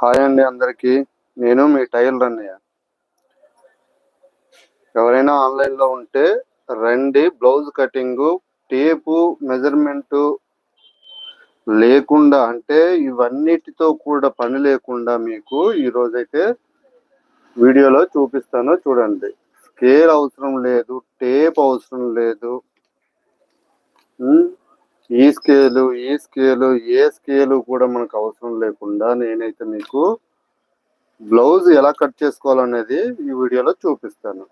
Hi అండి అందరికి. నేను మీ టైల్ రన్నయ్య. ఎవరైనా ఆన్లైన్లో ఉంటే రండి బ్లౌజ్ కటింగు టేపు మెజర్మెంటు లేకుండా అంటే ఇవన్నిటితో కూడా పని లేకుండా మీకు ఈరోజైతే వీడియోలో చూపిస్తాను చూడండి. స్కేల్ అవసరం లేదు టేప్ అవసరం లేదు. ఈ స్కేలు ఈ స్కేలు ఏ స్కేలు కూడా మనకు అవసరం లేకుండా నేనైతే మీకు బ్లౌజ్ ఎలా కట్ చేసుకోవాలనేది ఈ వీడియోలో చూపిస్తాను.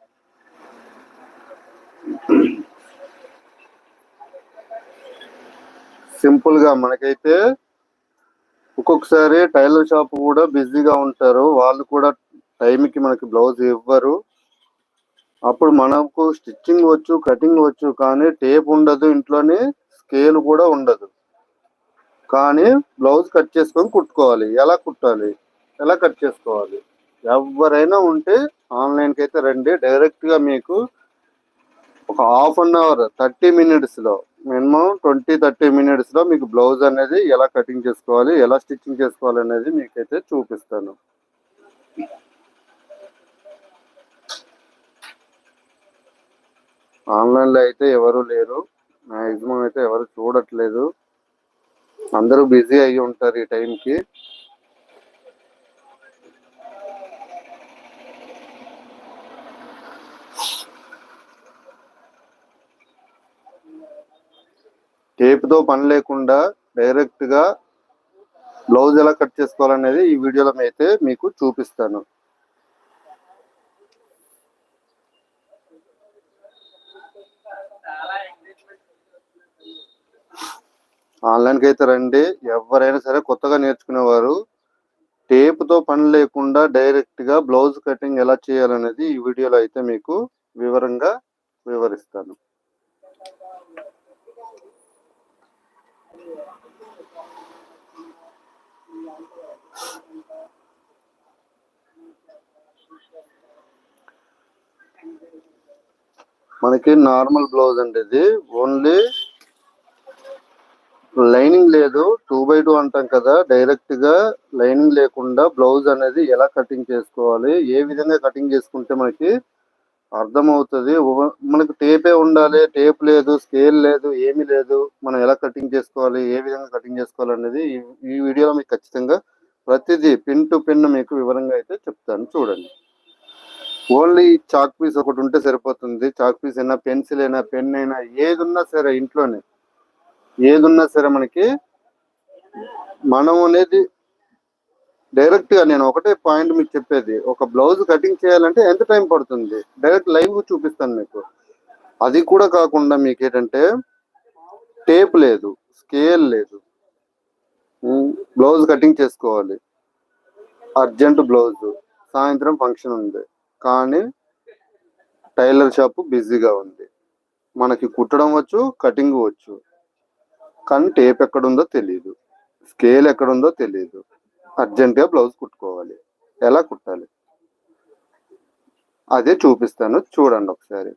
సింపుల్గా మనకైతే ఒక్కొక్కసారి టైలర్ షాప్ కూడా బిజీగా ఉంటారు. వాళ్ళు కూడా టైంకి మనకి బ్లౌజ్ ఇవ్వరు. అప్పుడు మనకు స్టిచ్చింగ్ వచ్చు కటింగ్ వచ్చు కానీ టేప్ ఉండదు ఇంట్లోనే. స్కేల్ కూడా ఉండదు. కానీ బ్లౌజ్ కట్ చేసుకొని కుట్టుకోవాలి. ఎలా కుట్టాలి? ఎలా కట్ చేసుకోవాలి? ఎవరైనా ఉంటే ఆన్లైన్కి అయితే రండి. డైరెక్ట్గా మీకు ఒక హాఫ్ అన్ అవర్ థర్టీ మినిట్స్లో మినిమం ట్వంటీ థర్టీ మినిట్స్లో మీకు బ్లౌజ్ అనేది ఎలా కటింగ్ చేసుకోవాలి ఎలా స్టిచ్చింగ్ చేసుకోవాలి అనేది మీకైతే చూపిస్తాను. ఆన్లైన్లో అయితే ఎవరు లేరు. మ్యాక్సిమం అయితే ఎవరు చూడట్లేదు. అందరూ బిజీ అయ్యి ఉంటారు ఈ టైంకి టేప్తో పని లేకుండా డైరెక్ట్గా బ్లౌజ్ ఎలా కట్ చేసుకోవాలనేది ఈ వీడియోలో అయితే మీకు చూపిస్తాను. ఆన్లైన్కి అయితే రండి. ఎవరైనా సరే కొత్తగా నేర్చుకునేవారు. టేప్తో పని లేకుండా డైరెక్ట్గా బ్లౌజ్ కటింగ్ ఎలా చేయాలనేది ఈ వీడియోలో అయితే మీకు వివరంగా వివరిస్తాను. మనకి నార్మల్ బ్లౌజ్ అండి ఇది. ఓన్లీ లైనింగ్ లేదు. టూ బై టూ అంటాం కదా డైరెక్ట్గా లైనింగ్ లేకుండా బ్లౌజ్ అనేది ఎలా కటింగ్ చేసుకోవాలి ఏ విధంగా కటింగ్ చేసుకుంటే మనకి అర్థమవుతుంది అవుతుంది. మనకు టేపే ఉండాలి టేప్ లేదు స్కేల్ లేదు ఏమీ లేదు. మనం ఎలా కటింగ్ చేసుకోవాలి ఏ విధంగా కటింగ్ చేసుకోవాలి అనేది ఈ- ఈ వీడియోలో మీకు ఖచ్చితంగా ప్రతిదీ పిన్ టు పిన్ మీకు వివరంగా అయితే చెప్తాను చూడండి. ఓన్లీ చాక్ పీస్ ఒకటి ఉంటే సరిపోతుంది. చాక్ పీస్ అయినా పెన్సిల్ అయినా పెన్ అయినా ఏది ఉన్నా సరే ఇంట్లోనే ఏదున్నా సరే మనకి మనం అనేది డైరెక్ట్గా నేను ఒకటే పాయింట్ మీకు చెప్పేది. ఒక బ్లౌజ్ కటింగ్ చేయాలంటే ఎంత టైం పడుతుంది? డైరెక్ట్ లైవ్ చూపిస్తాను మీకు. అది కూడా కాకుండా మీకు ఏంటంటే టేప్ లేదు స్కేల్ లేదు. బ్లౌజ్ కటింగ్ చేసుకోవాలి. Urgent blouse. సాయంత్రం ఫంక్షన్ ఉంది. కానీ టైలర్ షాప్ బిజీగా ఉంది. మనకి కుట్టడం వచ్చు కటింగ్ వచ్చు. కానీ టేప్ ఎక్కడుందో తెలియదు స్కేల్ ఎక్కడుందో తెలియదు అర్జెంటుగా బ్లౌజ్ కుట్టుకోవాలి. ఎలా కుట్టాలి? అదే చూపిస్తాను. చూడండి ఒకసారి.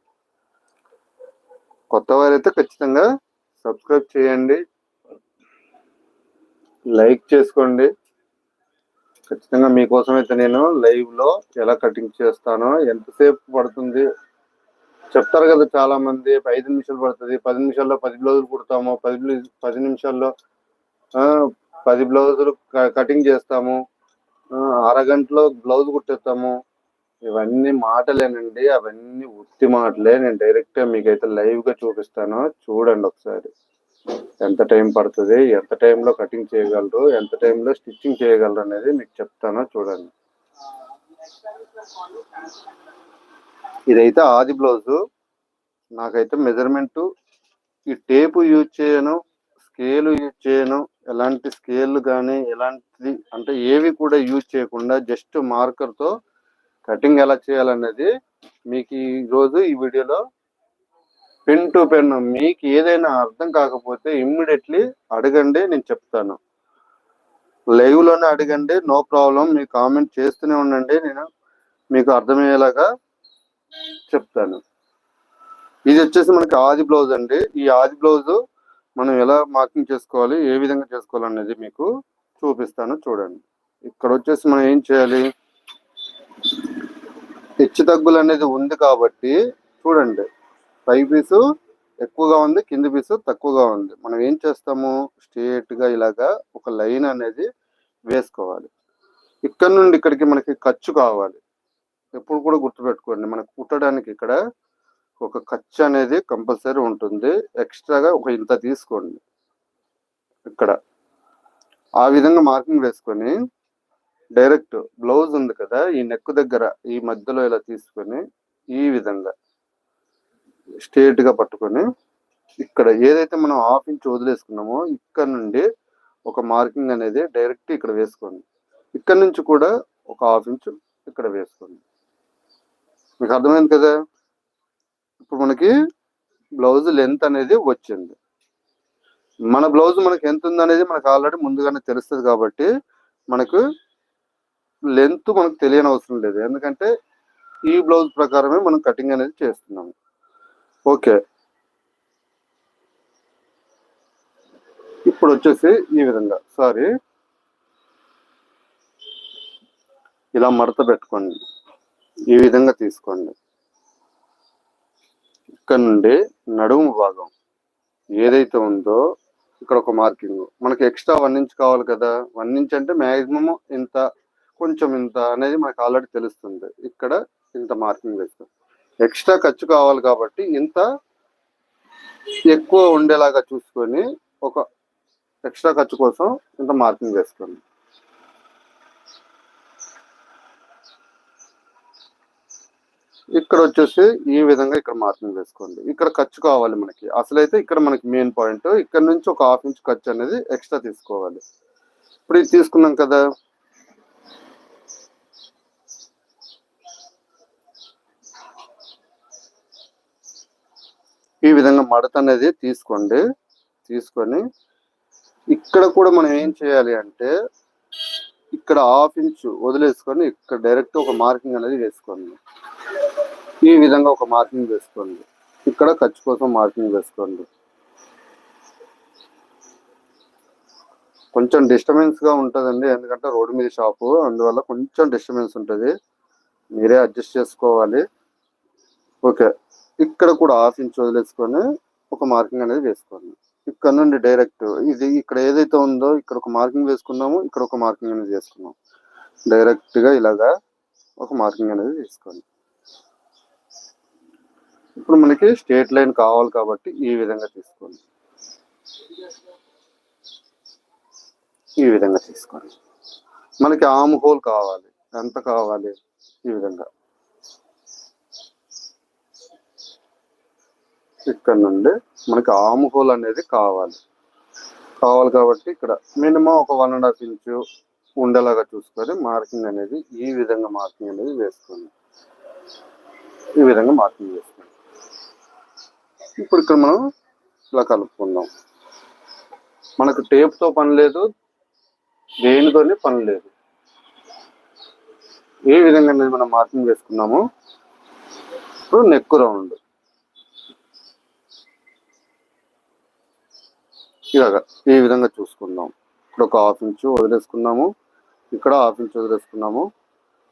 కొత్త వారైతే ఖచ్చితంగా సబ్స్క్రైబ్ చేయండి. లైక్ చేసుకోండి. ఖచ్చితంగా మీకోసం అయితే నేను లైవ్లో ఎలా కటింగ్ చేస్తానో ఎంతసేపు పడుతుంది చెప్తారు కదా చాలా మంది ఐదు నిమిషాలు పడుతుంది పది నిమిషాల్లో పది బ్లౌజులు కుడతాము పది పది నిమిషాల్లో ఆ, పది బ్లౌజులు కటింగ్ చేస్తాము అరగంటలో బ్లౌజ్ కుట్టేస్తాము. ఇవన్నీ మాటలేనండి అవన్నీ ఉత్తి మాటలే. నేను డైరెక్ట్ మీకైతే లైవ్గా చూపిస్తాను. చూడండి ఒకసారి. ఎంత టైం పడుతుంది ఎంత టైంలో కటింగ్ చేయగలరు ఎంత టైంలో స్టిచ్చింగ్ చేయగలరు అనేది మీకు చెప్తాను చూడండి. ఇదైతే ఆది బ్లౌజు. నాకైతే మెజర్మెంట్ ఈ టేపు యూజ్ చేయను స్కేల్ యూజ్ చేయను ఎలాంటి స్కేల్ కానీ ఎలాంటిది అంటే ఏవి కూడా యూజ్ చేయకుండా జస్ట్ మార్కర్తో కటింగ్ ఎలా చేయాలనేది మీకు ఈరోజు ఈ వీడియోలో పెన్ టు పెన్ మీకు ఏదైనా అర్థం కాకపోతే ఇమ్మీడియట్లీ అడగండి నేను చెప్తాను. లైవ్లోనే అడగండి నో ప్రాబ్లం మీరు కామెంట్ చేస్తూనే ఉండండి నేను మీకు అర్థమయ్యేలాగా చెప్తాను. ఇది వచ్చేసి మనకి ఆది బ్లౌజ్ అండి. ఈ ఆది బ్లౌజ్ మనం ఎలా మార్కింగ్ చేసుకోవాలి ఏ విధంగా చేసుకోవాలి అనేది మీకు చూపిస్తాను చూడండి. ఇక్కడ వచ్చేసి మనం ఏం చేయాలి? హెచ్చు తగ్గులు అనేది ఉంది కాబట్టి చూడండి. పై పీసు ఎక్కువగా ఉంది కింది పీసు తక్కువగా ఉంది. మనం ఏం చేస్తాము? స్ట్రేట్గా ఇలాగా ఒక లైన్ అనేది వేసుకోవాలి. ఇక్కడ నుండి ఇక్కడికి మనకి ఖర్చు కావాలి. ఎప్పుడు కూడా గుర్తుపెట్టుకోండి మనకు కుట్టడానికి ఇక్కడ ఒక ఖర్చు అనేది కంపల్సరీ ఉంటుంది. ఎక్స్ట్రాగా ఒక ఇంత తీసుకోండి. ఇక్కడ ఆ విధంగా మార్కింగ్ వేసుకొని డైరెక్ట్ బ్లౌజ్ ఉంది కదా ఈ నెక్ దగ్గర ఈ మధ్యలో ఇలా తీసుకొని ఈ విధంగా స్ట్రేట్గా పట్టుకొని ఇక్కడ ఏదైతే మనం హాఫ్ ఇంచ్ వదిలేసుకున్నామో ఇక్కడ నుండి ఒక మార్కింగ్ అనేది డైరెక్ట్ ఇక్కడ వేసుకోండి. ఇక్కడ నుంచి కూడా ఒక హాఫ్ ఇంచ్ ఇక్కడ వేసుకోండి. మీకు అర్థమైంది కదా? ఇప్పుడు మనకి బ్లౌజ్ లెంత్ అనేది వచ్చింది. మన బ్లౌజ్ మనకి ఎంత ఉంది అనేది మనకు ఆల్రెడీ ముందుగానే తెలుస్తుంది కాబట్టి మనకు లెంత్ మనకు తెలియని అవసరం లేదు. ఎందుకంటే ఈ బ్లౌజ్ ప్రకారమే మనం కటింగ్ అనేది చేస్తున్నాము. ఓకే. ఇప్పుడు వచ్చేసి ఈ విధంగా. సారీ ఇలా మడత పెట్టుకోండి. ఈ విధంగా తీసుకోండి. ఇక్కడ నుండి నడుము భాగం ఏదైతే ఉందో ఇక్కడ ఒక మార్కింగ్. మనకి ఎక్స్ట్రా వన్ ఇంచ్ కావాలి కదా. వన్ ఇంచ్ అంటే మాక్సిమం ఇంత కొంచెం ఇంత అనేది మనకు ఆల్రెడీ తెలుస్తుంది. ఇక్కడ ఇంత మార్కింగ్ వేస్తాం ఎక్స్ట్రా ఖర్చు కావాలి కాబట్టి ఇంత ఎక్కువ ఉండేలాగా చూసుకొని ఒక ఎక్స్ట్రా ఖర్చు కోసం ఇంత మార్కింగ్ వేసుకోండి. ఇక్కడ వచ్చేసి ఈ విధంగా ఇక్కడ మార్కింగ్ వేసుకోండి. ఇక్కడ ఖర్చు కావాలి మనకి. అసలైతే ఇక్కడ మనకి మెయిన్ పాయింట్ ఇక్కడ నుంచి ఒక హాఫ్ ఇంచ్ ఖర్చు అనేది ఎక్స్ట్రా తీసుకోవాలి. ఇప్పుడు ఇది తీసుకున్నాం కదా. ఈ విధంగా మడత అనేది తీసుకోండి. తీసుకొని ఇక్కడ కూడా మనం ఏం చేయాలి అంటే ఇక్కడ హాఫ్ ఇంచ్ వదిలేసుకొని ఇక్కడ డైరెక్ట్ ఒక మార్కింగ్ అనేది వేసుకోండి. ఈ విధంగా ఒక మార్కింగ్ వేసుకోండి. ఇక్కడ ఖర్చు కోసం మార్కింగ్ వేసుకోండి. కొంచెం డిస్టర్బెన్స్గా ఉంటుందండి. ఎందుకంటే రోడ్డు మీద షాపు అందువల్ల కొంచెం డిస్టర్బెన్స్ ఉంటుంది. మీరే అడ్జస్ట్ చేసుకోవాలి. ఓకే. ఇక్కడ కూడా హాఫ్ ఇంచ్ వదిలేసుకొని ఒక మార్కింగ్ అనేది వేసుకోండి. ఇక్కడ నుండి డైరెక్ట్ ఇది ఇక్కడ ఏదైతే ఉందో ఇక్కడ ఒక మార్కింగ్ వేసుకున్నాము ఇక్కడ ఒక మార్కింగ్ అనేది చేసుకున్నాం. డైరెక్ట్గా ఇలాగా ఒక మార్కింగ్ అనేది తీసుకోండి ఇప్పుడు మనకి స్ట్రేట్ లైన్ కావాలి కాబట్టి ఈ విధంగా తీసుకోండి ఈ విధంగా తీసుకోండి మనకి ఆమ్ హోల్ కావాలి. ఎంత కావాలి? ఈ విధంగా. ఇక్కడ నుండి మనకి ఆమ్ హోల్ అనేది కావాలి. కావాలి కాబట్టి ఇక్కడ మినిమం ఒక వన్ అండ్ హాఫ్ ఇంచు ఉండేలాగా చూసుకొని మార్కింగ్ అనేది ఈ విధంగా మార్కింగ్ అనేది వేసుకోండి. ఈ విధంగా మార్కింగ్ చేసుకోండి ఇప్పుడు ఇక్కడ మనం ఇలా కలుపుకుందాం. మనకు టేప్తో పని లేదు దేనితోని పని లేదు. ఏ విధంగా అనేది మనం మార్కింగ్ వేసుకున్నామో ఇప్పుడు నెక్ రౌండ్. ఇలాగా ఈ విధంగా చూసుకుందాం. ఇక్కడ ఒక హాఫ్ ఇంచు వదిలేసుకున్నాము. ఇక్కడ హాఫ్ ఇంచు వదిలేసుకున్నాము.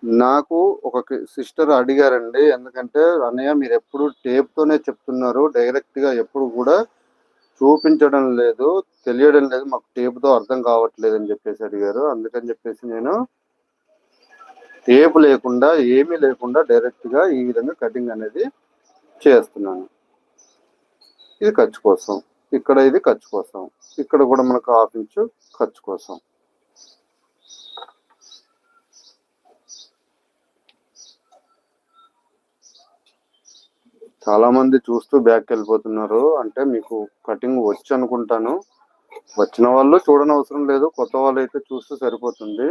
నాకు ఒక సిస్టర్ అడిగారండి ఎందుకంటే అన్నయ్య మీరు ఎప్పుడు టేప్తోనే చెప్తున్నారు డైరెక్ట్గా ఎప్పుడు కూడా చూపించడం లేదు తెలియడం లేదు మాకు టేప్తో అర్థం కావట్లేదు అని చెప్పేసి అడిగారు. అందుకని చెప్పేసి నేను టేప్ లేకుండా ఏమీ లేకుండా డైరెక్ట్గా ఈ విధంగా కటింగ్ అనేది చేస్తున్నాను. ఇది ఖర్చు కోసం. ఇక్కడ ఇది ఖర్చు కోసం. ఇక్కడ కూడా మనకు హాఫ్ ఇంచు ఖర్చు కోసం. చాలా మంది చూస్తూ బ్యాక్ వెళ్ళిపోతున్నారు. అంటే మీకు కటింగ్ వచ్చు అనుకుంటాను. వచ్చిన వాళ్ళు చూడని అవసరం లేదు. కొత్త వాళ్ళు అయితే చూస్తూ సరిపోతుంది.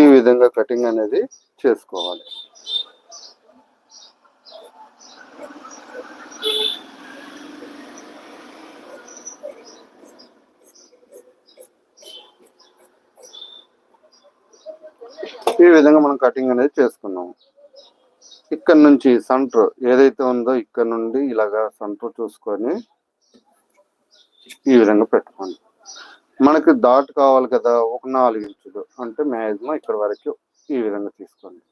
ఈ విధంగా కటింగ్ అనేది చేసుకోవాలి. ఈ విధంగా మనం కటింగ్ అనేది చేసుకున్నాము ఇక్కడ నుంచి సెంటర్ ఏదైతే ఉందో ఇక్కడ నుండి ఇలాగా సెంటర్ చూసుకొని ఈ విధంగా పెట్టుకోండి. మనకి దాట్ కావాలి కదా ఒక నాలుగు ఇంచులు. అంటే మ్యాక్సిమం ఇక్కడ వరకు ఈ విధంగా తీసుకోండి.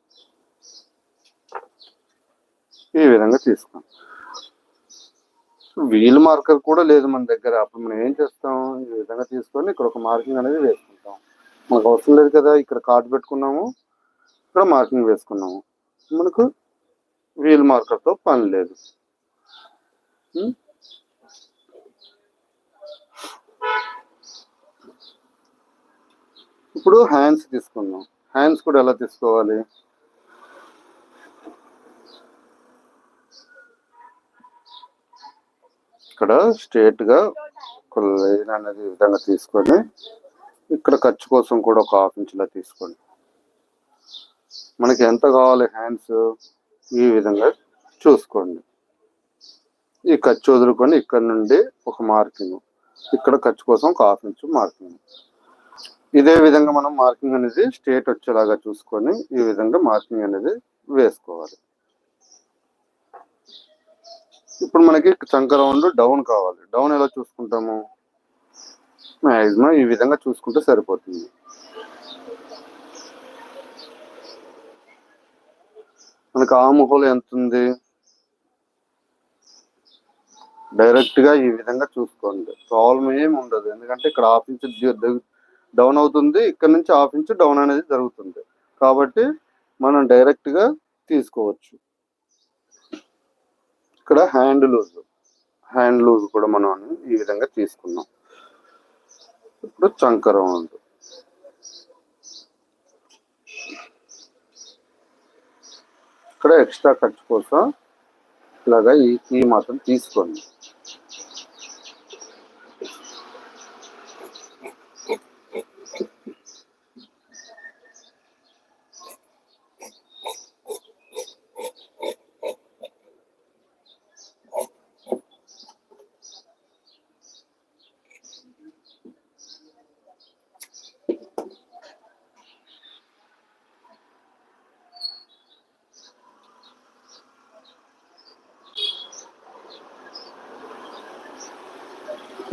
ఈ విధంగా తీసుకోండి. వీల్ మార్కర్ కూడా లేదు మన దగ్గర. అప్పుడు మనం ఏం చేస్తాం? ఈ విధంగా తీసుకొని ఇక్కడ ఒక మార్కింగ్ అనేది వేసుకుంటాం. మనకు అవసరం లేదు కదా ఇక్కడ కార్డు పెట్టుకున్నాము ఇక్కడ మార్కింగ్ వేసుకున్నాము. మనకు వీల్ మార్కర్తో పని లేదు. ఇప్పుడు హ్యాండ్స్ తీసుకుందాం. హ్యాండ్స్ కూడా ఎలా తీసుకోవాలి? ఇక్కడ స్ట్రేట్గా ఒక లైన్ అనేది విధంగా తీసుకొని ఇక్కడ ఖర్చు కోసం కూడా ఒక హాఫ్ ఇంచ్లా తీసుకోండి. మనకి ఎంత కావాలి హ్యాండ్స్ ఈ విధంగా చూసుకోండి. ఈ ఖర్చు వదులుకొని ఇక్కడ నుండి ఒక మార్కింగ్ ఇక్కడ ఖర్చు కోసం ఒక హాఫ్ ఇంచ్ మార్కింగ్. ఇదే విధంగా మనం మార్కింగ్ అనేది స్ట్రేట్ వచ్చేలాగా చూసుకొని ఈ విధంగా మార్కింగ్ అనేది వేసుకోవాలి. ఇప్పుడు మనకి చంక రౌండ్ డౌన్ కావాలి. డౌన్ ఎలా చూసుకుంటాము? మాక్సిమం ఈ విధంగా చూసుకుంటే సరిపోతుంది. మనకి ఆము హోల్ ఎంత ఉంది డైరెక్ట్గా ఈ విధంగా చూసుకోండి. ప్రాబ్లం ఏమి ఉండదు. ఎందుకంటే ఇక్కడ హాఫ్ ఇంచ్ డౌన్ అవుతుంది ఇక్కడ నుంచి హాఫ్ ఇంచ్ డౌన్ అనేది జరుగుతుంది. కాబట్టి మనం డైరెక్ట్గా తీసుకోవచ్చు. ఇక్కడ హ్యాండ్ లూజ్ హ్యాండ్ లూజ్ కూడా మనం ఈ విధంగా తీసుకున్నాం. ఇప్పుడు చంకరం ఉంది ఇక్కడ ఎక్స్ట్రా ఖర్చు కోసం ఇలాగా ఈ ఈ మాత్రం తీసుకోండి.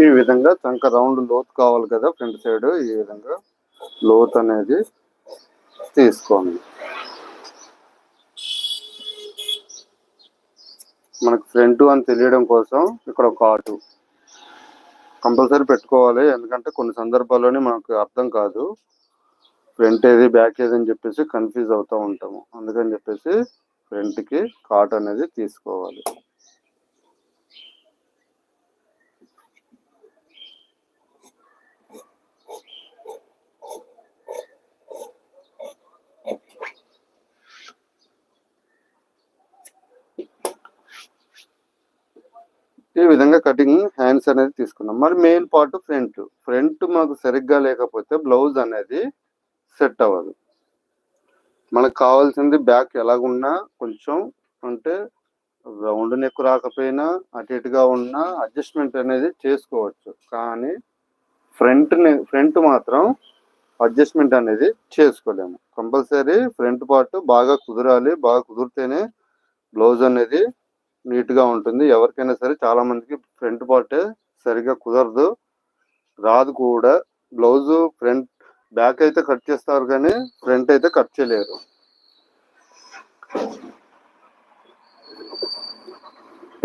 ఈ విధంగా చంక రౌండ్ లోతు కావాలి కదా ఫ్రంట్ సైడ్ ఈ విధంగా లోత్ అనేది తీసుకోండి. మనకు ఫ్రంట్ అని తెలియడం కోసం ఇక్కడ ఒక ఆటు కంపల్సరీ పెట్టుకోవాలి ఎందుకంటే కొన్ని సందర్భాల్లోనే మనకు అర్థం కాదు. ఫ్రంట్ ఏది బ్యాక్ ఏది అని చెప్పేసి కన్ఫ్యూజ్ అవుతూ ఉంటాము. అందుకని చెప్పేసి ఫ్రంట్కి కాట్ అనేది తీసుకోవాలి. ఈ విధంగా కటింగ్ హ్యాండ్స్ అనేది తీసుకున్నాం. మరి మెయిన్ పార్ట్ ఫ్రంట్. ఫ్రంట్ మాకు సరిగ్గా లేకపోతే బ్లౌజ్ అనేది సెట్ అవ్వదు. మనకు కావాల్సింది బ్యాక్ ఎలాగున్నా కొంచెం అంటే రౌండ్ నెక్ రాకపోయినా అటు ఇటుగా ఉన్నా అడ్జస్ట్మెంట్ అనేది చేసుకోవచ్చు. కానీ ఫ్రంట్ ఫ్రంట్ మాత్రం అడ్జస్ట్మెంట్ అనేది చేసుకోలేము. కంపల్సరీ ఫ్రంట్ పార్ట్ బాగా కుదరాలి. బాగా కుదిరితేనే బ్లౌజ్ అనేది నీట్గా ఉంటుంది. ఎవరికైనా సరే చాలా మందికి ఫ్రంట్ పార్ట్ సరిగా కుదరదు. రాదు కూడా. బ్లౌజ్ ఫ్రంట్ బ్యాక్ అయితే కట్ చేస్తారు కానీ ఫ్రంట్ అయితే కట్ చేయలేరు.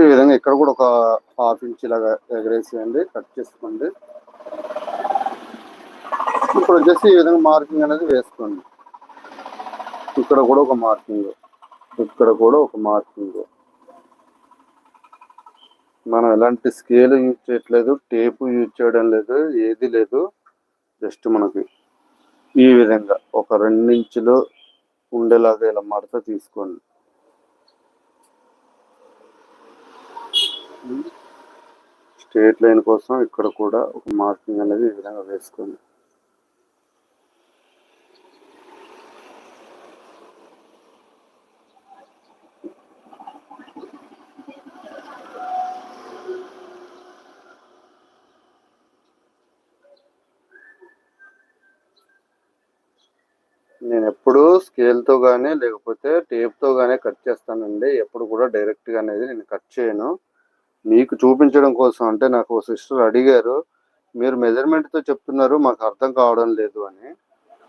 ఈ విధంగా ఇక్కడ కూడా ఒక హాఫ్ ఇంచ్ లాగా ఎగరేసేయండి. కట్ చేసుకోండి. ఇప్పుడు వచ్చేసి ఈ విధంగా మార్కింగ్ అనేది వేసుకోండి. ఇక్కడ కూడా ఒక మార్కింగ్. ఇక్కడ కూడా ఒక మార్కింగ్. మనం ఎలాంటి స్కేల్ యూజ్ చేయట్లేదు టేప్ యూజ్ చేయడం లేదు ఏది లేదు. జస్ట్ మనకి ఈ విధంగా ఒక రెండించులో ఉండేలాగా ఇలా మడత తీసుకోండి. స్ట్రేట్ లైన్ కోసం ఇక్కడ కూడా ఒక మార్కింగ్ అనేది ఈ విధంగా వేసుకోండి. నేను ఎప్పుడు స్కేల్తో కానీ లేకపోతే టేప్తో కానీ కట్ చేస్తానండి. ఎప్పుడు కూడా డైరెక్ట్గా అనేది నేను కట్ చేయను. మీకు చూపించడం కోసం అంటే నాకు సిస్టర్ అడిగారు మీరు మెజర్మెంట్తో చెప్తున్నారు మాకు అర్థం కావడం లేదు అని.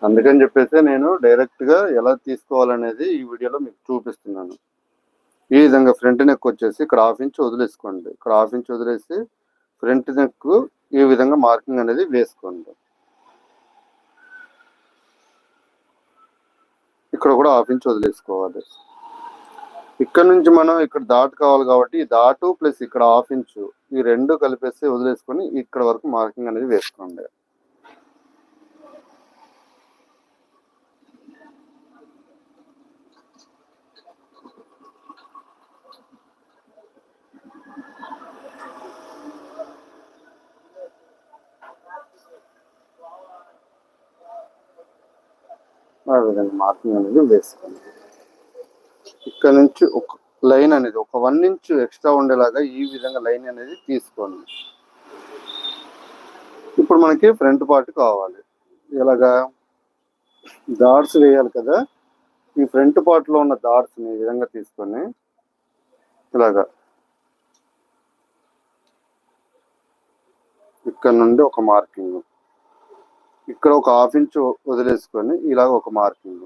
అందుకని చెప్పేసి నేను డైరెక్ట్గా ఎలా తీసుకోవాలనేది ఈ వీడియోలో మీకు చూపిస్తున్నాను. ఈ విధంగా ఫ్రంట్ నెక్ వచ్చేసి ఇక్కడ హాఫ్ ఇంచ్ వదిలేసుకోండి. ఇక్కడ హాఫ్ ఇంచ్ వదిలేసి ఫ్రంట్ నెక్ ఈ విధంగా మార్కింగ్ అనేది వేసుకోండి. ఇక్కడ కూడా హాఫ్ ఇంచ్ వదిలేసుకోవాలి. ఇక్కడ నుంచి మనం ఇక్కడ దాటు కావాలి కాబట్టి ఈ దాటు ప్లస్ ఇక్కడ హాఫ్ ఇంచు ఈ రెండు కలిపేసి వదిలేసుకొని ఇక్కడ వరకు మార్కింగ్ అనేది వేసుకోండి. ఆ విధంగా మార్కింగ్ అనేది వేసుకోండి ఇక్కడ నుంచి ఒక లైన్ అనేది ఒక వన్ ఇంచ్ ఎక్స్ట్రా ఉండేలాగా ఈ విధంగా లైన్ అనేది తీసుకోండి. ఇప్పుడు మనకి ఫ్రంట్ పార్ట్ కావాలి. ఇలాగా డాట్స్ వేయాలి కదా. ఈ ఫ్రంట్ పార్ట్లో ఉన్న డాట్స్ని ఈ విధంగా తీసుకొని ఇలాగా ఇక్కడ నుండి ఒక మార్కింగ్. ఇక్కడ ఒక హాఫ్ ఇంచ్ వదిలేసుకొని ఇలాగ ఒక మార్కింగ్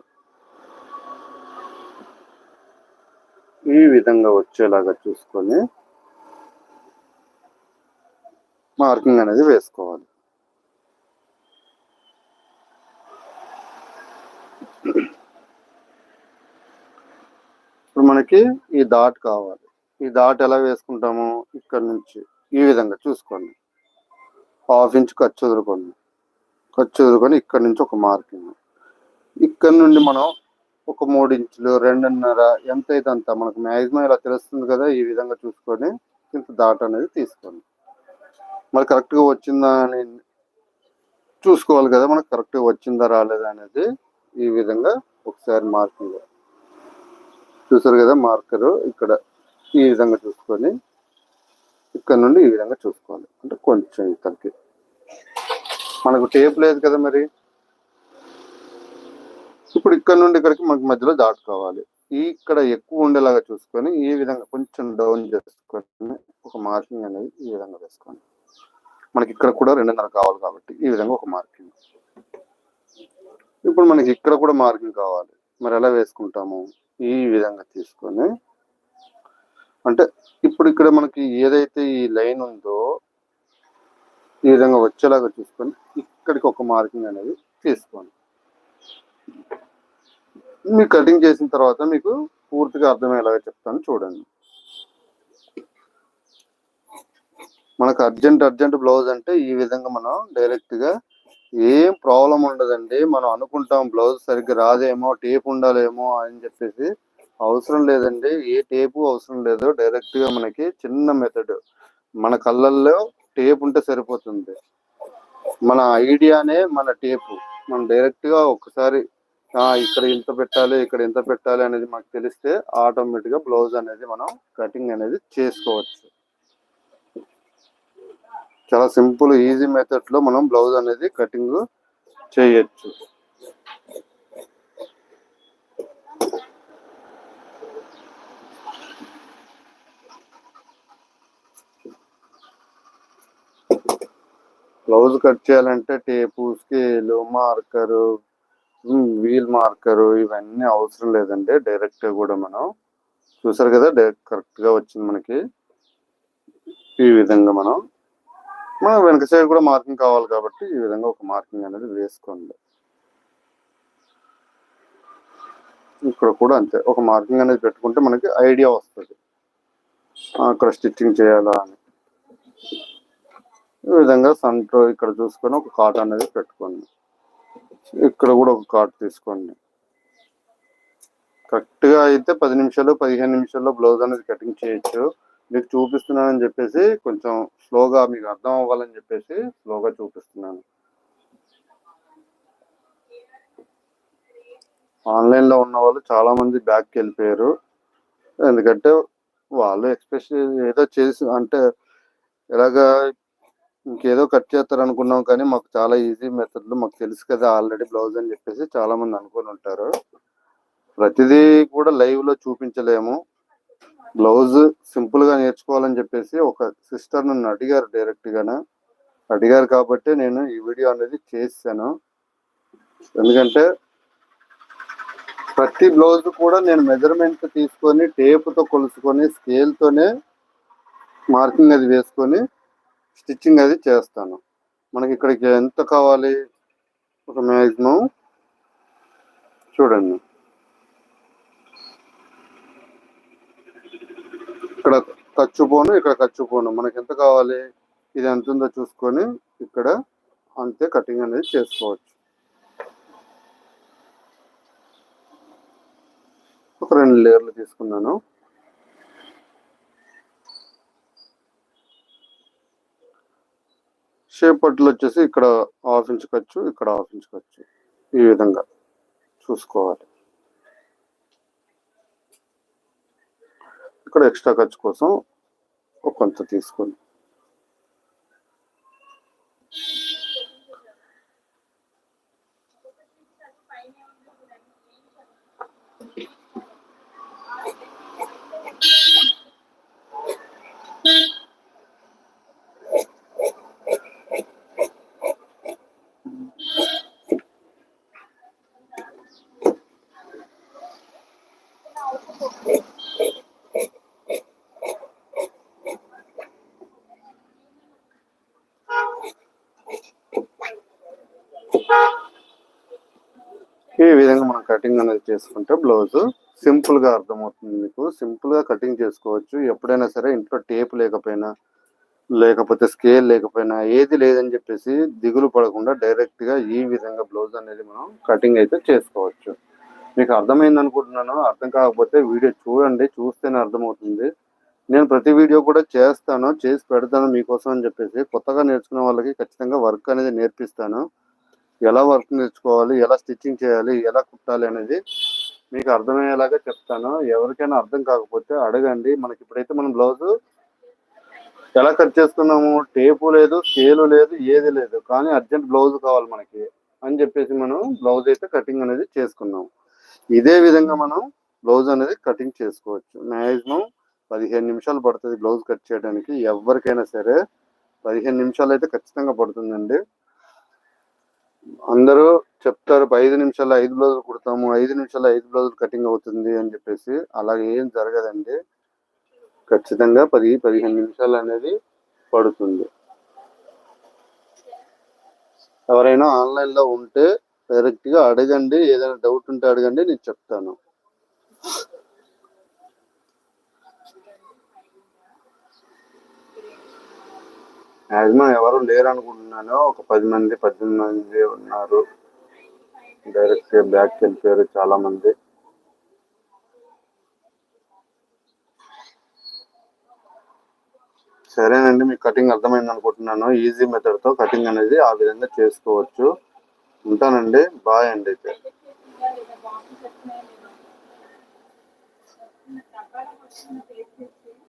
ఈ విధంగా వచ్చేలాగా చూసుకొని మార్కింగ్ అనేది వేసుకోవాలి. ఇప్పుడు మనకి ఈ డాట్ కావాలి. ఈ డాట్ ఎలా వేసుకుంటాము ఇక్కడ నుంచి ఈ విధంగా చూసుకోండి. హాఫ్ ఇంచ్ ఖర్చు వదులుకోండి. ఖర్చు ఎదుర్కొని ఇక్కడ నుంచి ఒక మార్కింగ్. ఇక్కడ నుండి మనం ఒక మూడు ఇంచులు రెండున్నర ఎంత అయితే అంత మనకు మ్యాక్సిమం ఇలా తెలుస్తుంది కదా ఈ విధంగా చూసుకొని ఇంత దాట అనేది తీసుకోండి. మరి కరెక్ట్గా వచ్చిందా అని చూసుకోవాలి కదా మనకు కరెక్ట్గా వచ్చిందా రాలేదా అనేది ఈ విధంగా ఒకసారి మార్కింగ్. చూసారు కదా మార్కరు ఇక్కడ ఈ విధంగా చూసుకొని ఇక్కడ నుండి ఈ విధంగా చూసుకోవాలి. అంటే కొంచెం ఇక్కడికి మనకు టేప్ లేదు కదా మరి. ఇప్పుడు ఇక్కడ నుండి ఇక్కడికి మనకి మధ్యలో దాటుకోవాలి. ఇక్కడ ఎక్కువ ఉండేలాగా చూసుకొని ఈ విధంగా కొంచెం డౌన్ చేసుకొని ఒక మార్కింగ్ అనేది ఈ విధంగా వేసుకోండి. మనకి ఇక్కడ కూడా రెండున్నర కావాలి కాబట్టి ఈ విధంగా ఒక మార్కింగ్ ఇప్పుడు మనకి ఇక్కడ కూడా మార్కింగ్ కావాలి. మరి ఎలా వేసుకుంటాము? ఈ విధంగా తీసుకొని అంటే ఇప్పుడు ఇక్కడ మనకి ఏదైతే ఈ లైన్ ఉందో ఈ విధంగా వచ్చేలాగా చూసుకొని ఇక్కడికి ఒక మార్కింగ్ అనేది తీసుకోండి. మీకు కటింగ్ చేసిన తర్వాత మీకు పూర్తిగా అర్థమయ్యేలాగా చెప్తాను చూడండి. మనకు అర్జెంట్ అర్జెంట్ బ్లౌజ్ అంటే ఈ విధంగా మనం డైరెక్ట్గా ఏం ప్రాబ్లం ఉండదండి. మనం అనుకుంటాం బ్లౌజ్ సరిగ్గా రాదేమో టేప్ ఉండాలేమో అని చెప్పేసి అవసరం లేదండి. ఏ టేపు అవసరం లేదు డైరెక్ట్గా మనకి చిన్న మెథడ్ మన కళ్ళల్లో టేప్ ఉంటే సరిపోతుంది. మన ఐడియానే మన టేపు. మనం డైరెక్ట్గా ఒకసారి ఇక్కడ ఇంత పెట్టాలి ఇక్కడ ఇంత పెట్టాలి అనేది మనకు తెలిస్తే ఆటోమేటిక్గా బ్లౌజ్ అనేది మనం కటింగ్ అనేది చేసుకోవచ్చు. చాలా సింపుల్ ఈజీ మెథడ్లో మనం బ్లౌజ్ అనేది కటింగ్ చేయొచ్చు. బ్లౌజ్ కట్ చేయాలంటే tape scale marker wheel marker ఇవన్నీ అవసరం లేదండి. డైరెక్ట్గా కూడా మనం చూసారు కదా డైరెక్ట్ కరెక్ట్గా వచ్చింది మనకి. ఈ విధంగా మనం మనం వెనక సైడ్ కూడా మార్కింగ్ కావాలి కాబట్టి ఈ విధంగా ఒక మార్కింగ్ అనేది వేసుకోండి. ఇక్కడ కూడా అంతే ఒక మార్కింగ్ అనేది పెట్టుకుంటే మనకి ఐడియా వస్తుంది. అక్కడ స్టిచ్చింగ్ చేయాలా అని. ఈ విధంగా సంట్రో ఇక్కడ చూసుకొని ఒక కాట్ అనేది పెట్టుకోండి. ఇక్కడ కూడా ఒక కాట్ తీసుకోండి. కరెక్ట్గా అయితే పది నిమిషాలు పదిహేను నిమిషాల్లో బ్లౌజ్ అనేది కటింగ్ చేయొచ్చు. మీకు చూపిస్తున్నానని చెప్పేసి కొంచెం స్లోగా మీకు అర్థం అవ్వాలని చెప్పేసి స్లోగా చూపిస్తున్నాను. ఆన్లైన్లో ఉన్న వాళ్ళు చాలా మంది బ్యాక్కి వెళ్ళిపోయారు. ఎందుకంటే వాళ్ళు ఎక్స్ప్రెస్ ఏదో చేసి అంటే ఎలాగ ఇంకేదో కట్ చేస్తారు అనుకున్నాం కానీ మాకు చాలా ఈజీ మెథడ్లు మాకు తెలుసు కదా ఆల్రెడీ బ్లౌజ్ అని చెప్పేసి చాలా మంది అనుకొని ఉంటారు. ప్రతిదీ కూడా లైవ్లో చూపించలేము. బ్లౌజ్ సింపుల్గా నేర్చుకోవాలని చెప్పేసి ఒక సిస్టర్ నన్ను అడిగారు డైరెక్ట్ గానే. అడిగారు కాబట్టి నేను ఈ వీడియో అనేది చేశాను. ఎందుకంటే ప్రతి బ్లౌజ్ కూడా నేను మెజర్మెంట్ తీసుకొని టేపుతో కొలుసుకొని స్కేల్తోనే మార్కింగ్ అది వేసుకొని స్టిచ్చింగ్ అది చేస్తాను. మనకి ఇక్కడికి ఎంత కావాలి? ఒక మ్యాక్సిమం చూడండి. ఇక్కడ ఖర్చు పోను ఇక్కడ ఖర్చు పోను మనకి ఎంత కావాలి? ఇది ఎంత ఉందో చూసుకొని ఇక్కడ అంతే కటింగ్ అనేది చేసుకోవచ్చు. ఒక రెండు లేయర్లు తీసుకున్నాను. షేప్ పట్టులు వచ్చేసి ఇక్కడ హాఫ్ ఇంచ్ ఖర్చు ఇక్కడ హాఫ్ ఇంచ్ ఖర్చు ఈ విధంగా చూసుకోవాలి. ఇక్కడ ఎక్స్ట్రా ఖర్చు కోసం కొంత తీసుకొని ఈ విధంగా మనం కటింగ్ అనేది చేసుకుంటే బ్లౌజ్ సింపుల్గా అర్థమవుతుంది మీకు. సింపుల్గా కటింగ్ చేసుకోవచ్చు. ఎప్పుడైనా సరే ఇంట్లో టేప్ లేకపోయినా లేకపోతే స్కేల్ లేకపోయినా ఏది లేదని చెప్పేసి దిగులు పడకుండా డైరెక్ట్గా ఈ విధంగా బ్లౌజ్ అనేది మనం కటింగ్ అయితే చేసుకోవచ్చు. మీకు అర్థమైంది అనుకుంటున్నాను. అర్థం కాకపోతే వీడియో చూడండి. చూస్తేనే అర్థమవుతుంది. నేను ప్రతి వీడియో కూడా చేస్తాను. చేసి పెడతాను మీకోసం అని చెప్పేసి కొత్తగా నేర్చుకునే వాళ్ళకి ఖచ్చితంగా వర్క్ అనేది నేర్పిస్తాను. ఎలా వర్క్ నేర్చుకోవాలి ఎలా స్టిచ్చింగ్ చేయాలి ఎలా కుట్టాలి అనేది మీకు అర్థమయ్యేలాగా చెప్తాను. ఎవరికైనా అర్థం కాకపోతే అడగండి. మనకి ఇప్పుడైతే మనం బ్లౌజ్ ఎలా కట్ చేసుకున్నాము? టేపు లేదు స్కేలు లేదు ఏది లేదు. కానీ అర్జెంట్ బ్లౌజ్ కావాలి మనకి అని చెప్పేసి మనం బ్లౌజ్ అయితే కటింగ్ అనేది చేసుకున్నాం. ఇదే విధంగా మనం బ్లౌజ్ అనేది కటింగ్ చేసుకోవచ్చు. మ్యాక్సిమం పదిహేను నిమిషాలు పడుతుంది బ్లౌజ్ కట్ చేయడానికి. ఎవరికైనా సరే పదిహేను నిమిషాలు అయితే ఖచ్చితంగా పడుతుందండి. అందరూ చెప్తారు ఐదు నిమిషాలు ఐదు బ్లౌజులు కుడతాము ఐదు నిమిషాలు ఐదు బ్లౌజులు కటింగ్ అవుతుంది అని చెప్పేసి. అలాగే ఏం జరగదండి. ఖచ్చితంగా పది పదిహేను నిమిషాలు అనేది పడుతుంది. ఎవరైనా ఆన్లైన్లో ఉంటే డైరెక్ట్గా అడగండి ఏదైనా డౌట్ ఉంటే అడగండి నేను చెప్తాను. మ్యాక్సిమం ఎవరు లేరు అనుకుంటున్నాను ఒక పది మంది పద్దెనిమిది మంది ఉన్నారు. డైరెక్ట్ బ్యాక్ వెళ్ళిపోయారు చాలా మంది సరేనండి మీకు కటింగ్ అర్థమైంది అనుకుంటున్నాను. ఈజీ మెథడ్తో కటింగ్ అనేది ఆ విధంగా చేసుకోవచ్చు. ఉంటానండి. బాయ్ అండి అయితే. బాగుంది